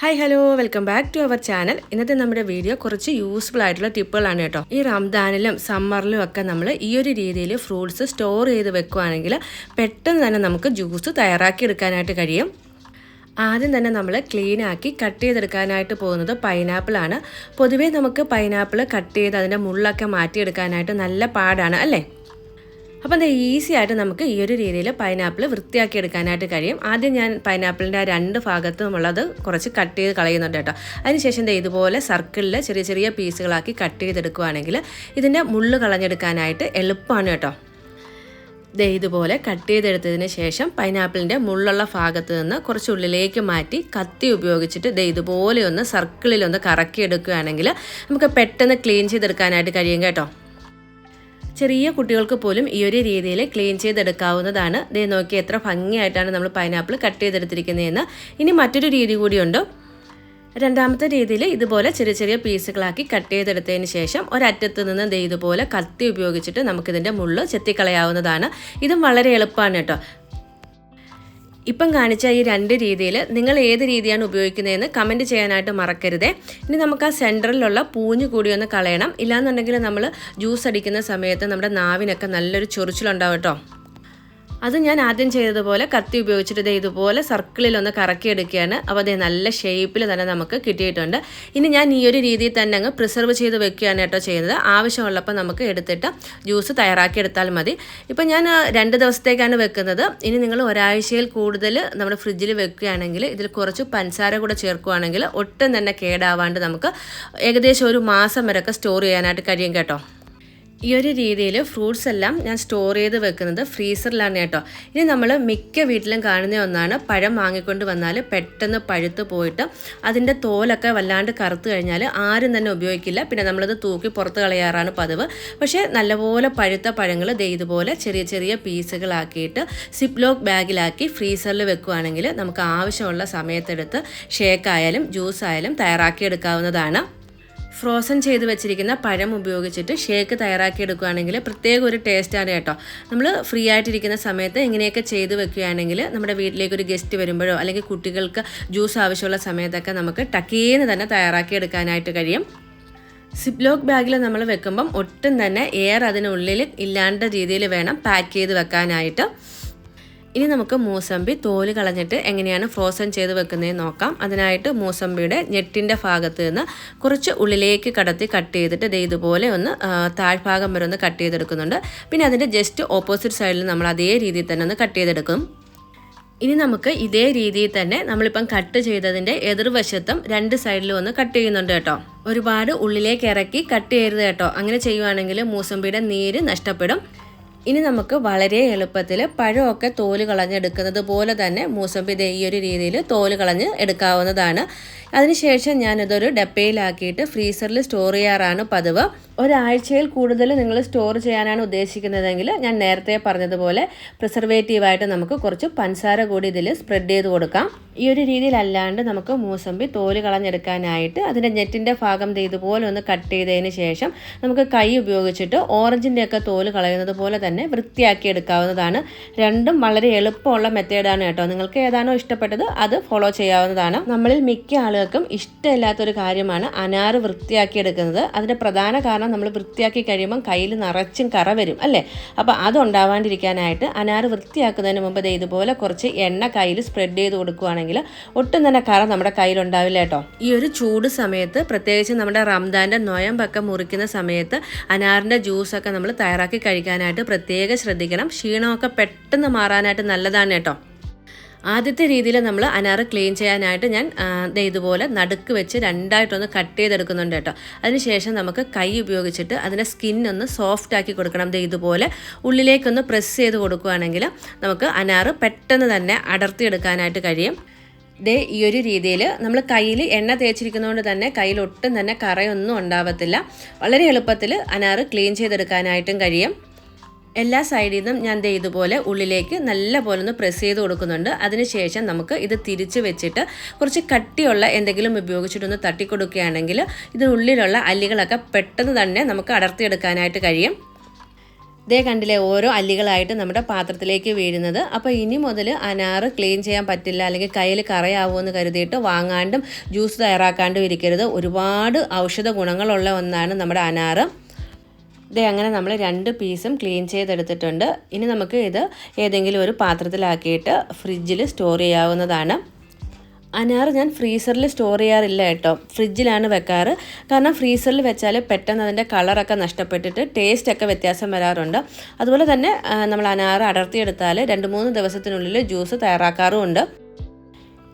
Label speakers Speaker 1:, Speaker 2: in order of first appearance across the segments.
Speaker 1: Hi hello welcome back to our channel ഇന്നത്തെ നമ്മുടെ video കുറച്ച് യൂസ്ഫുൾ ആയിട്ടുള്ള ടിപ്പുകളാണ് കേട്ടോ. ഈ റംദാനിലും സമ്മറിലും ഒക്കെ നമ്മൾ ഈ ഒരു രീതിയിൽ ഫ്രൂട്ട്സ് സ്റ്റോർ ചെയ്ത് വെക്കുവാണെങ്കിൽ പെട്ടെന്ന് തന്നെ നമുക്ക് ജ്യൂസ് തയ്യാറാക്കി എടുക്കാനായിട്ട് കഴിയും. ആദ്യം തന്നെ നമ്മൾ ക്ലീൻ ആക്കി കട്ട് ചെയ്തെടുക്കാനായിട്ട് പോകുന്നത് പൈനാപ്പിളാണ് പൊതുവേ നമുക്ക് പൈനാപ്പിൾ കട്ട് ചെയ്ത് അതിന്റെ മുള്ളൊക്കെ മാറ്റിയെടുക്കാനായിട്ട് നല്ല പാടാണ് അല്ലേ? അപ്പം അത് ഈസി ആയിട്ട് നമുക്ക് ഈ ഒരു രീതിയിൽ പൈനാപ്പിൾ വൃത്തിയാക്കി എടുക്കാനായിട്ട് കഴിയും. ആദ്യം ഞാൻ പൈനാപ്പിളിന്റെ ആ രണ്ട് ഭാഗത്തുമുള്ളത് കുറച്ച് കട്ട് ചെയ്ത് കളയുന്നുണ്ട് കേട്ടോ. അതിനുശേഷം ഇതുപോലെ സർക്കിളിൽ ചെറിയ ചെറിയ പീസുകളാക്കി കട്ട് ചെയ്തെടുക്കുകയാണെങ്കിൽ ഇതിന്റെ മുള്ള് കളഞ്ഞെടുക്കാനായിട്ട് എളുപ്പമാണ് കേട്ടോ. ദേ ഇതുപോലെ കട്ട് ചെയ്തെടുത്തതിന് ശേഷം പൈനാപ്പിളിന്റെ മുള്ളുള്ള ഭാഗത്ത് നിന്ന് കുറച്ച് ഉള്ളിലേക്ക് മാറ്റി കത്തി ഉപയോഗിച്ചിട്ട് ദേ ഇതുപോലെ ഒന്ന് സർക്കിളിലൊന്ന് കറക്കി എടുക്കുകയാണെങ്കിൽ നമുക്ക് പെട്ടെന്ന് ക്ലീൻ ചെയ്തെടുക്കാനായിട്ട് കഴിയും കേട്ടോ. ചെറിയ കുട്ടികൾക്ക് പോലും ഈ ഒരു രീതിയിൽ ക്ലീൻ ചെയ്തെടുക്കാവുന്നതാണ്. ദേ നോക്കി എത്ര ഭംഗിയായിട്ടാണ് നമ്മൾ പൈനാപ്പിൾ കട്ട് ചെയ്തെടുത്തിരിക്കുന്നതെന്ന് ഇനി മറ്റൊരു രീതി കൂടിയുണ്ട്. രണ്ടാമത്തെ രീതിയിൽ ഇതുപോലെ ചെറിയ ചെറിയ പീസുകളാക്കി കട്ട് ചെയ്തെടുത്തതിന് ശേഷം ഒരറ്റത്ത് നിന്ന് ദേ ഇതുപോലെ കത്തി ഉപയോഗിച്ചിട്ട് നമുക്കിതിന്റെ മുള്ള് ചെത്തിക്കളയാവുന്നതാണ്. ഇതും വളരെ എളുപ്പമാണ് കേട്ടോ. ഇപ്പം കാണിച്ച ഈ രണ്ട് രീതിയിൽ നിങ്ങൾ ഏത് രീതിയാണ് ഉപയോഗിക്കുന്നതെന്ന് കമന്റ് ചെയ്യാനായിട്ട് മറക്കരുതേ. ഇനി നമുക്ക് ആ സെന്ററിലുള്ള പൂഞ്ഞ് കൂടി ഒന്ന് കളയണം. ഇല്ലാന്നുണ്ടെങ്കിൽ നമ്മൾ ജ്യൂസ് അടിക്കുന്ന സമയത്ത് നമ്മുടെ നാവിനൊക്കെ നല്ലൊരു ചൊറിച്ചിലുണ്ടാവും കേട്ടോ. അത് ഞാൻ ആദ്യം ചെയ്തതുപോലെ കത്തി ഉപയോഗിച്ചിട്ട് ദേ ഇതുപോലെ സർക്കിളിൽ ഒന്ന് കറക്കിയെടുക്കുകയാണ്. അപ്പോൾ അതേ നല്ല ഷേപ്പിൽ തന്നെ നമുക്ക് കിട്ടിയിട്ടുണ്ട്. ഇനി ഞാൻ ഈ ഒരു രീതിയിൽ തന്നെ അങ്ങ് പ്രിസർവ് ചെയ്ത് വെക്കുകയാണ് കേട്ടോ ചെയ്യുന്നത്. ആവശ്യമുള്ളപ്പോൾ നമുക്ക് എടുത്തിട്ട് ജ്യൂസ് തയ്യാറാക്കിയെടുത്താൽ മതി. ഇപ്പം ഞാൻ രണ്ട് ദിവസത്തേക്കാണ് വെക്കുന്നത്. ഇനി നിങ്ങൾ ഒരാഴ്ചയിൽ കൂടുതൽ നമ്മുടെ ഫ്രിഡ്ജിൽ വെക്കുകയാണെങ്കിൽ ഇതിൽ കുറച്ച് പഞ്ചസാര കൂടെ ചേർക്കുകയാണെങ്കിൽ ഒട്ടും തന്നെ കേടാവാണ്ട് നമുക്ക് ഏകദേശം ഒരു മാസം വരെയൊക്കെ സ്റ്റോർ ചെയ്യാനായിട്ട് കഴിയും കേട്ടോ. ഈ ഒരു രീതിയിൽ ഫ്രൂട്ട്സ് എല്ലാം ഞാൻ സ്റ്റോർ ചെയ്ത് വെക്കുന്നത് ഫ്രീസറിലാണ് കേട്ടോ. ഇനി നമ്മൾ മിക്ക വീട്ടിലും കാണുന്ന ഒന്നാണ് പഴം വാങ്ങിക്കൊണ്ട് വന്നാൽ പെട്ടെന്ന് പഴുത്ത് പോയിട്ട് അതിന്റെ തോലൊക്കെ വല്ലാണ്ട് കറുത്ത് കഴിഞ്ഞാൽ ആരും തന്നെ ഉപയോഗിക്കില്ല. പിന്നെ നമ്മളത് തൂക്കി പുറത്ത് കളയാറാണ് പതിവ്. പക്ഷേ നല്ലപോലെ പഴുത്ത പഴങ്ങൾ ദേ ഇതുപോലെ ചെറിയ ചെറിയ പീസുകളാക്കിയിട്ട് സിപ്ലോക്ക് ബാഗിലാക്കി ഫ്രീസറിൽ വെക്കുകയാണെങ്കിൽ നമുക്ക് ആവശ്യമുള്ള സമയത്തെടുത്ത് ഷേക്കായാലും ജ്യൂസ് ആയാലും തയ്യാറാക്കിയെടുക്കാവുന്നതാണ് ഫ്രോസൺ ചെയ്ത് വെച്ചിരിക്കുന്ന പഴം ഉപയോഗിച്ചിട്ട് ഷേക്ക് തയ്യാറാക്കി എടുക്കുകയാണെങ്കിൽ പ്രത്യേക ഒരു ടേസ്റ്റാണ് കേട്ടോ. നമ്മൾ ഫ്രീ ആയിട്ടിരിക്കുന്ന സമയത്ത് ഇങ്ങനെയൊക്കെ ചെയ്ത് വെക്കുകയാണെങ്കിൽ നമ്മുടെ വീട്ടിലേക്ക് ഒരു ഗസ്റ്റ് വരുമ്പോഴോ അല്ലെങ്കിൽ കുട്ടികൾക്ക് ജ്യൂസ് ആവശ്യമുള്ള സമയത്തൊക്കെ നമുക്ക് ടക്കീന്ന് തന്നെ തയ്യാറാക്കി എടുക്കാനായിട്ട് കഴിയും സിപ്ലോക്ക് ബാഗിൽ നമ്മൾ വെക്കുമ്പം ഒട്ടും തന്നെ എയർ അതിനുള്ളിൽ ഇല്ലാണ്ട രീതിയിൽ വേണം പാക്ക് ചെയ്ത് വെക്കാനായിട്ട്. ഇനി നമുക്ക് മൂസമ്പി തോൽ കളഞ്ഞിട്ട് എങ്ങനെയാണ് ഫ്രോസൺ ചെയ്ത് വെക്കുന്നതെന്ന് നോക്കാം. അതിനായിട്ട് മൂസമ്പിയുടെ ഞെട്ടിന്റെ ഭാഗത്ത് നിന്ന് കുറച്ച് ഉള്ളിലേക്ക് കടത്തി കട്ട് ചെയ്തിട്ട് ദേ ഇതുപോലെ ഒന്ന് താഴ്ഭാഗം വരെ ഒന്ന് കട്ട് ചെയ്തെടുക്കുന്നുണ്ട്. പിന്നെ അതിന്റെ ജസ്റ്റ് ഓപ്പോസിറ്റ് സൈഡിൽ നമ്മൾ അതേ രീതിയിൽ തന്നെ ഒന്ന് കട്ട് ചെയ്തെടുക്കും. ഇനി നമുക്ക് ഇതേ രീതിയിൽ തന്നെ നമ്മളിപ്പം കട്ട് ചെയ്തതിന്റെ എതിർവശത്തും രണ്ട് സൈഡിലും ഒന്ന് കട്ട് ചെയ്യുന്നുണ്ട് കേട്ടോ. ഒരുപാട് ഉള്ളിലേക്ക് ഇറക്കി കട്ട് ചെയ്യരുത് കേട്ടോ. അങ്ങനെ ചെയ്യുവാണെങ്കിൽ മൂസമ്പിയുടെ നീര് നഷ്ടപ്പെടും. ഇനി നമുക്ക് വളരെ എളുപ്പത്തിൽ പഴമൊക്കെ തോൽ കളഞ്ഞെടുക്കുന്നത് പോലെ തന്നെ മൂസമ്പി ഈ ഒരു രീതിയിൽ തോൽ കളഞ്ഞ് എടുക്കാവുന്നതാണ്. അതിനുശേഷം ഞാനിതൊരു ഡപ്പയിലാക്കിയിട്ട് ഫ്രീസറിൽ സ്റ്റോർ ചെയ്യാറാണ് പതിവ്. ഒരാഴ്ചയിൽ കൂടുതൽ നിങ്ങൾ സ്റ്റോർ ചെയ്യാനാണ് ഉദ്ദേശിക്കുന്നതെങ്കിൽ ഞാൻ നേരത്തെ പറഞ്ഞതുപോലെ പ്രിസർവേറ്റീവായിട്ട് നമുക്ക് കുറച്ച് പഞ്ചസാര കൂടി ഇതിൽ സ്പ്രെഡ് ചെയ്ത് കൊടുക്കാം. ഈ ഒരു രീതിയിലല്ലാണ്ട് നമുക്ക് മൂസമ്പി തോൽ കളഞ്ഞെടുക്കാനായിട്ട് അതിന്റെ നെറ്റിന്റെ ഭാഗം ഇതുപോലെ ഒന്ന് കട്ട് ചെയ്തതിന് ശേഷം നമുക്ക് കൈ ഉപയോഗിച്ചിട്ട് ഓറഞ്ചിന്റെയൊക്കെ തോൽ കളയുന്നത് പോലെ തന്നെ വൃത്തിയാക്കി എടുക്കാവുന്നതാണ്. രണ്ടും വളരെ എളുപ്പമുള്ള മെത്തേഡാണ് കേട്ടോ. നിങ്ങൾക്ക് ഏതാണോ ഇഷ്ടപ്പെട്ടത് അത് ഫോളോ ചെയ്യാവുന്നതാണ്. നമ്മളിൽ മിക്ക ആളുകൾക്കും ഇഷ്ടമില്ലാത്തൊരു കാര്യമാണ് അനാറ് വൃത്തിയാക്കി എടുക്കുന്നത്. അതിന്റെ പ്രധാന കാരണം നമ്മൾ വൃത്തിയാക്കി കഴിയുമ്പം കയ്യിൽ നിറച്ചും കറ വരും അല്ലേ? അപ്പോൾ അതുണ്ടാവാണ്ടിരിക്കാനായിട്ട് അനാറ് വൃത്തിയാക്കുന്നതിന് മുമ്പ് ഇതുപോലെ കുറച്ച് എണ്ണ കയ്യിൽ സ്പ്രെഡ് ചെയ്ത് കൊടുക്കുകയാണെങ്കിൽ ഒട്ടും തന്നെ കറ നമ്മുടെ കയ്യിലുണ്ടാവില്ല കേട്ടോ. ഈ ഒരു ചൂട് സമയത്ത് പ്രത്യേകിച്ച് നമ്മുടെ റംദാന്റെ നൊയമ്പൊക്കെ മുറിക്കുന്ന സമയത്ത് അനാറിന്റെ ജ്യൂസൊക്കെ നമ്മൾ തയ്യാറാക്കി കഴിക്കാനായിട്ട് പ്രത്യേകം ശ്രദ്ധിക്കണം. ക്ഷീണമൊക്കെ പെട്ടെന്ന് മാറാനായിട്ട് നല്ലതാണ് കേട്ടോ. ആദ്യത്തെ രീതിയിൽ നമ്മൾ അനാറ് ക്ലീൻ ചെയ്യാനായിട്ട് ഞാൻ ഇതുപോലെ നടുക്ക് വെച്ച് രണ്ടായിട്ടൊന്ന് കട്ട് ചെയ്തെടുക്കുന്നുണ്ട് കേട്ടോ. അതിനുശേഷം നമുക്ക് കൈ ഉപയോഗിച്ചിട്ട് അതിന്റെ ഒന്ന് സോഫ്റ്റ് ആക്കി കൊടുക്കണം. ഇതുപോലെ ഉള്ളിലേക്കൊന്ന് പ്രസ് ചെയ്ത് കൊടുക്കുകയാണെങ്കിൽ നമുക്ക് അനാറ് പെട്ടെന്ന് തന്നെ അടർത്തിയെടുക്കാനായിട്ട് കഴിയും. ദേ ഈ ഒരു രീതിയിൽ നമ്മൾ കയ്യിൽ എണ്ണ തേച്ചിരിക്കുന്നതുകൊണ്ട് തന്നെ കയ്യിൽ ഒട്ടും തന്നെ കറയൊന്നും ഉണ്ടാവത്തില്ല. വളരെ എളുപ്പത്തിൽ അനാറ് ക്ലീൻ ചെയ്തെടുക്കാനായിട്ടും കഴിയും. എല്ലാ സൈഡിൽ നിന്നും ഞാൻ ദേ ഇതുപോലെ ഉള്ളിലേക്ക് നല്ല പോലെ ഒന്ന് പ്രസ് ചെയ്ത് കൊടുക്കുന്നുണ്ട്. അതിനുശേഷം നമുക്ക് ഇത് തിരിച്ച് വെച്ചിട്ട് കുറച്ച് കട്ടിയുള്ള എന്തെങ്കിലും ഉപയോഗിച്ചിട്ടൊന്ന് തട്ടിക്കൊടുക്കുകയാണെങ്കിൽ ഇതിനുള്ളിലുള്ള അല്ലികളൊക്കെ പെട്ടെന്ന് തന്നെ നമുക്ക് അടർത്തിയെടുക്കാനായിട്ട് കഴിയും. ഇതേ കണ്ടില്ലേ ഓരോ അല്ലികളായിട്ട് നമ്മുടെ പാത്രത്തിലേക്ക് വീഴുന്നത്. അപ്പോൾ ഇനി മുതൽ അനാറ് ക്ലീൻ ചെയ്യാൻ പറ്റില്ല അല്ലെങ്കിൽ കയ്യിൽ കറയാവുമെന്ന് കരുതിയിട്ട് വാങ്ങാണ്ടും ജ്യൂസ് തയ്യാറാക്കാണ്ടും ഇരിക്കരുത്. ഒരുപാട് ഔഷധ ഗുണങ്ങളുള്ള ഒന്നാണ് നമ്മുടെ അനാറ്. ഇതേ അങ്ങനെ നമ്മൾ രണ്ട് പീസും ക്ലീൻ ചെയ്തെടുത്തിട്ടുണ്ട്. ഇനി നമുക്ക് ഇത് ഏതെങ്കിലും ഒരു പാത്രത്തിലാക്കിയിട്ട് ഫ്രിഡ്ജിൽ സ്റ്റോർ ചെയ്യാവുന്നതാണ്. അനാർ ഞാൻ ഫ്രീസറിൽ സ്റ്റോർ ചെയ്യാറില്ല കേട്ടോ. ഫ്രിഡ്ജിലാണ് വെക്കാറ്. കാരണം ഫ്രീസറിൽ വെച്ചാൽ പെട്ടെന്ന് അതിന്റെ കളറൊക്കെ നഷ്ടപ്പെട്ടിട്ട് ടേസ്റ്റൊക്കെ വ്യത്യാസം വരാറുണ്ട്. അതുപോലെ തന്നെ നമ്മൾ അനാർ അടർത്തിയെടുത്താൽ രണ്ട് മൂന്ന് ദിവസത്തിനുള്ളിൽ ജ്യൂസ് തയ്യാറാക്കാറുമുണ്ട്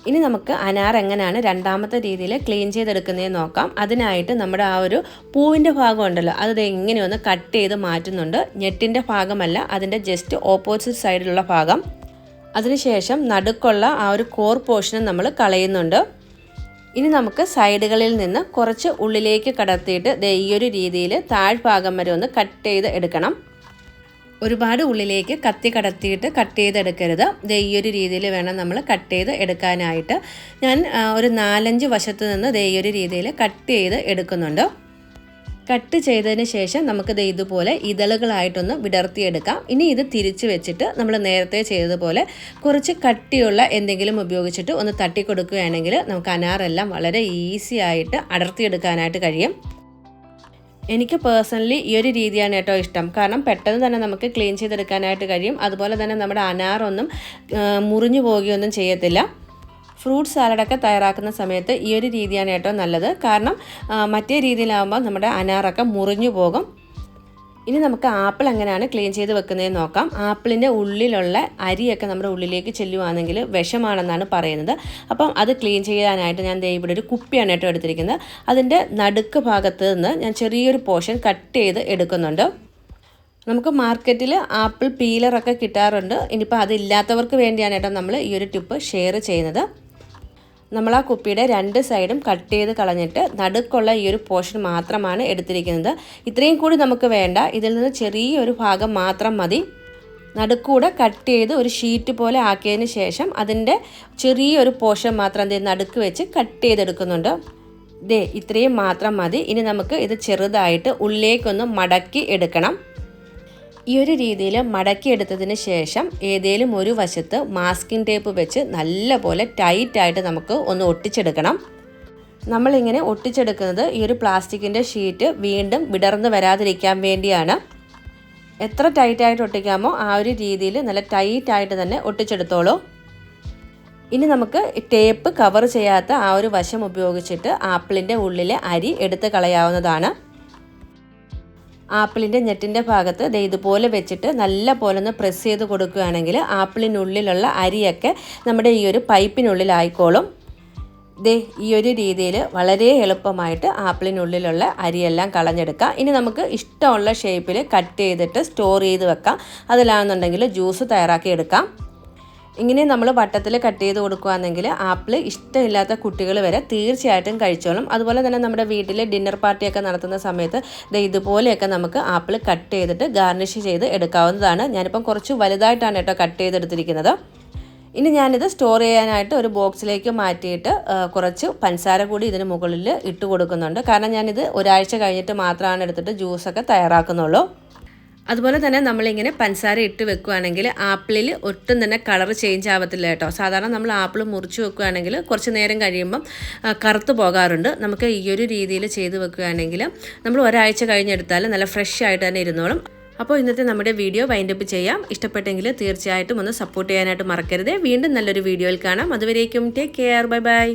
Speaker 1: ഇനി നമുക്ക് അനാർ എങ്ങനെയാണ് രണ്ടാമത്തെ രീതിയിൽ ക്ലീൻ ചെയ്തെടുക്കുന്നതെന്ന് നോക്കാം. അതിനായിട്ട് നമ്മുടെ ആ ഒരു പൂവിന്റെ ഭാഗം ഉണ്ടല്ലോ അത് എങ്ങനെയൊന്ന് കട്ട് ചെയ്ത് മാറ്റുന്നുണ്ട്. ഞെട്ടിന്റെ ഭാഗമല്ല അതിന്റെ ജസ്റ്റ് ഓപ്പോസിറ്റ് സൈഡിലുള്ള ഭാഗം. അതിനുശേഷം നടുക്കുള്ള ആ ഒരു കോർ പോർഷനും നമ്മൾ കളയുന്നുണ്ട്. ഇനി നമുക്ക് സൈഡുകളിൽ നിന്ന് കുറച്ച് ഉള്ളിലേക്ക് കടത്തിയിട്ട് ഈ ഒരു രീതിയിൽ താഴ്ഭാഗം വരെ ഒന്ന് കട്ട് ചെയ്ത് എടുക്കണം. ഒരുപാട് ഉള്ളിലേക്ക് കത്തി കടത്തിയിട്ട് കട്ട് ചെയ്തെടുക്കരുത് ദേ ഈ ഒരു രീതിയിൽ വേണം നമ്മൾ കട്ട് ചെയ്ത് എടുക്കാനായിട്ട്. ഞാൻ ഒരു നാലഞ്ച് വശത്ത് നിന്ന് ദേ ഈ ഒരു രീതിയിൽ കട്ട് ചെയ്ത് എടുക്കുന്നുണ്ട്. കട്ട് ചെയ്തതിന് ശേഷം നമുക്കിത് ഇതുപോലെ ഇതളുകളായിട്ടൊന്ന് വിടർത്തിയെടുക്കാം. ഇനി ഇത് തിരിച്ച് വെച്ചിട്ട് നമ്മൾ നേരത്തെ ചെയ്തതുപോലെ കുറച്ച് കട്ടിയുള്ള എന്തെങ്കിലും ഉപയോഗിച്ചിട്ട് ഒന്ന് തട്ടി കൊടുക്കുകയാണെങ്കിൽ നമുക്ക് അനാറെല്ലാം വളരെ ഈസി ആയിട്ട് അടർത്തിയെടുക്കാനായിട്ട് കഴിയും. എനിക്ക് പേഴ്സണലി ഈ ഒരു രീതിയാണ് കേട്ടോ ഇഷ്ടം. കാരണം പെട്ടെന്ന് തന്നെ നമുക്ക് ക്ലീൻ ചെയ്തെടുക്കാനായിട്ട് കഴിയും. അതുപോലെ തന്നെ നമ്മുടെ അനാറൊന്നും മുറിഞ്ഞു പോവുകയൊന്നും ചെയ്യത്തില്ല. ഫ്രൂട്ട് സാലഡൊക്കെ തയ്യാറാക്കുന്ന സമയത്ത് ഈ ഒരു രീതിയാണ് കേട്ടോ നല്ലത്. കാരണം മറ്റേ രീതിയിലാകുമ്പോൾ നമ്മുടെ അനാറൊക്കെ മുറിഞ്ഞു പോകും. ഇനി നമുക്ക് ആപ്പിൾ എങ്ങനെയാണ് ക്ലീൻ ചെയ്ത് വെക്കുന്നതെന്ന് നോക്കാം. ആപ്പിളിന്റെ ഉള്ളിലുള്ള അരിയൊക്കെ നമ്മുടെ ഉള്ളിലേക്ക് ചെല്ലുവാണെങ്കിൽ വിഷമാണെന്നാണ് പറയുന്നത്. അപ്പം അത് ക്ലീൻ ചെയ്യാനായിട്ട് ഞാൻ ഇവിടെ ഒരു കുപ്പിയാണ് കേട്ടോ എടുത്തിരിക്കുന്നത്. അതിന്റെ നടുക്ക് ഭാഗത്ത് നിന്ന് ഞാൻ ചെറിയൊരു പോർഷൻ കട്ട് ചെയ്ത് എടുക്കുന്നുണ്ട്. നമുക്ക് മാർക്കറ്റിൽ ആപ്പിൾ പീലറൊക്കെ കിട്ടാറുണ്ട്. ഇനിയിപ്പോൾ അതില്ലാത്തവർക്ക് വേണ്ടിയാണ് കേട്ടോ നമ്മൾ ഈ ഒരു ടിപ്പ് ഷെയർ ചെയ്യുന്നത്. നമ്മൾ ആ കുപ്പിയുടെ രണ്ട് സൈഡും കട്ട് ചെയ്ത് കളഞ്ഞിട്ട് നടുക്കുള്ള ഈ ഒരു പോർഷൻ മാത്രമാണ് എടുത്തിരിക്കുന്നത്. ഇത്രയും കൂടി നമുക്ക് വേണ്ട. ഇതിൽ നിന്ന് ചെറിയൊരു ഭാഗം മാത്രം മതി. നടുക്കൂടെ കട്ട് ചെയ്ത് ഒരു ഷീറ്റ് പോലെ ആക്കിയതിന് ശേഷം അതിന്റെ ചെറിയൊരു പോർഷൻ മാത്രം ദേ നടുക്ക് വെച്ച് കട്ട് ചെയ്തെടുക്കുന്നുണ്ട്. ദേ ഇത്രയും മാത്രം മതി. ഇനി നമുക്ക് ഇത് ചെറുതായിട്ട് ഉള്ളിലേക്കൊന്ന് മടക്കി എടുക്കണം. ഈ ഒരു രീതിയിൽ മടക്കിയെടുത്തതിന് ശേഷം ഏതെങ്കിലും ഒരു വശത്ത് മാസ്കിംഗ് ടേപ്പ് വെച്ച് നല്ലപോലെ ടൈറ്റായിട്ട് നമുക്ക് ഒന്ന് ഒട്ടിച്ചെടുക്കണം. നമ്മളിങ്ങനെ ഒട്ടിച്ചെടുക്കുന്നത് ഈ ഒരു പ്ലാസ്റ്റിക്കിന്റെ ഷീറ്റ് വീണ്ടും വിടർന്ന് വരാതിരിക്കാൻ വേണ്ടിയാണ്. എത്ര ടൈറ്റായിട്ട് ഒട്ടിക്കാമോ ആ ഒരു രീതിയിൽ നല്ല ടൈറ്റായിട്ട് തന്നെ ഒട്ടിച്ചെടുത്തോളൂ. ഇനി നമുക്ക് ടേപ്പ് കവർ ചെയ്യാത്ത ആ ഒരു വശം ഉപയോഗിച്ചിട്ട് ആപ്പിളിന്റെ ഉള്ളിലെ അരി എടുത്ത് കളയാവുന്നതാണ്. ആപ്പിളിന്റെ ഞെട്ടിന്റെ ഭാഗത്ത് ദേ ഇതുപോലെ വെച്ചിട്ട് നല്ല പോലെ ഒന്ന് പ്രസ് ചെയ്ത് കൊടുക്കുകയാണെങ്കിൽ ആപ്പിളിനുള്ളിലുള്ള അരിയൊക്കെ നമ്മുടെ ഈ ഒരു പൈപ്പിനുള്ളിലായിക്കോളും. ദേ ഈ ഒരു രീതിയിൽ വളരെ എളുപ്പമായിട്ട് ആപ്പിളിനുള്ളിലുള്ള അരിയെല്ലാം കളഞ്ഞെടുക്കാം. ഇനി നമുക്ക് ഇഷ്ടമുള്ള ഷേപ്പിൽ കട്ട് ചെയ്തിട്ട് സ്റ്റോർ ചെയ്ത് വെക്കാം. അതിലാണെന്നുണ്ടെങ്കിൽ ജ്യൂസ് തയ്യാറാക്കി എടുക്കാം. ഇങ്ങനെ നമ്മൾ വട്ടത്തിൽ കട്ട് ചെയ്ത് കൊടുക്കുകയാണെങ്കിൽ ആപ്പിൾ ഇഷ്ടമില്ലാത്ത കുട്ടികൾ വരെ തീർച്ചയായിട്ടും കഴിച്ചോളും. അതുപോലെ തന്നെ നമ്മുടെ വീട്ടിൽ ഡിന്നർ പാർട്ടിയൊക്കെ നടത്തുന്ന സമയത്ത് ഇതുപോലെയൊക്കെ നമുക്ക് ആപ്പിൾ കട്ട് ചെയ്തിട്ട് ഗാർണിഷ് ചെയ്ത് എടുക്കാവുന്നതാണ്. ഞാനിപ്പം കുറച്ച് വലുതായിട്ടാണ് കേട്ടോ കട്ട് ചെയ്തെടുത്തിരിക്കുന്നത്. ഇനി ഞാനിത് സ്റ്റോർ ചെയ്യാനായിട്ട് ഒരു ബോക്സിലേക്ക് മാറ്റിയിട്ട് കുറച്ച് പഞ്ചസാര കൂടി ഇതിന് മുകളിൽ ഇട്ട് കൊടുക്കുന്നുണ്ട്. കാരണം ഞാനിത് ഒരാഴ്ച കഴിഞ്ഞിട്ട് മാത്രമാണ് എടുത്തിട്ട് ജ്യൂസൊക്കെ തയ്യാറാക്കുന്നുള്ളൂ. അതുപോലെ തന്നെ നമ്മളിങ്ങനെ പഞ്ചസാര ഇട്ട് വെക്കുകയാണെങ്കിൽ ആപ്പിളിൽ ഒട്ടും തന്നെ കളർ ചേഞ്ച് ആവത്തില്ല കേട്ടോ. സാധാരണ നമ്മൾ ആപ്പിൾ മുറിച്ച് വെക്കുകയാണെങ്കിൽ കുറച്ച് നേരം കഴിയുമ്പം കറുത്ത് പോകാറുണ്ട്. നമുക്ക് ഈ ഒരു രീതിയിൽ ചെയ്ത് വെക്കുകയാണെങ്കിൽ നമ്മൾ ഒരാഴ്ച കഴിഞ്ഞെടുത്താൽ നല്ല ഫ്രഷ് ആയിട്ട് തന്നെ ഇരുന്നോളും. അപ്പോൾ ഇന്നത്തെ നമ്മുടെ വീഡിയോ വൈൻഡപ്പ് ചെയ്യാം. ഇഷ്ടപ്പെട്ടെങ്കിൽ തീർച്ചയായിട്ടും ഒന്ന് സപ്പോർട്ട് ചെയ്യാനായിട്ട് മറക്കരുത്. വീണ്ടും നല്ലൊരു വീഡിയോയിൽ കാണാം. അതുവരേക്കും ടേക്ക് കെയർ ബൈ ബൈ